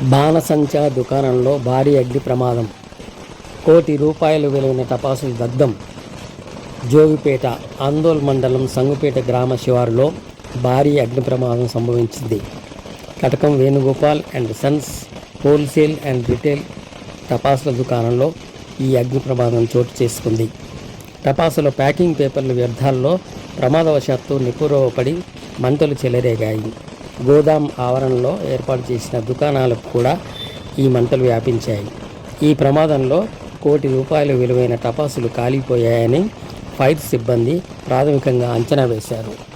బాణసంచా దుకాణంలో భారీ అగ్ని ప్రమాదం. కోటి రూపాయలు విలువైన టపాసులు దగ్ధం. జోగిపేట ఆందోళ్ మండలం సంగుపేట గ్రామ శివారులో భారీ అగ్ని ప్రమాదం సంభవించింది. Katakam Venugopal and sons wholesale and retail టపాసుల దుకాణంలో ఈ అగ్ని ప్రమాదం చోటు చేసుకుంది. టపాసుల ప్యాకింగ్ పేపర్ల వ్యర్థాల్లో ప్రమాదవశాత్తు నిపురవపడి మంటలు చెలరేగాయి. గోదాం ఆవరణలో ఏర్పాటు చేసిన దుకాణాలకు కూడా ఈ మంటలు వ్యాపించాయి. ఈ ప్రమాదంలో కోటి రూపాయల విలువైన టపాసులు కాలిపోయాయని ఫైర్ సిబ్బంది ప్రాథమికంగా అంచనా వేశారు.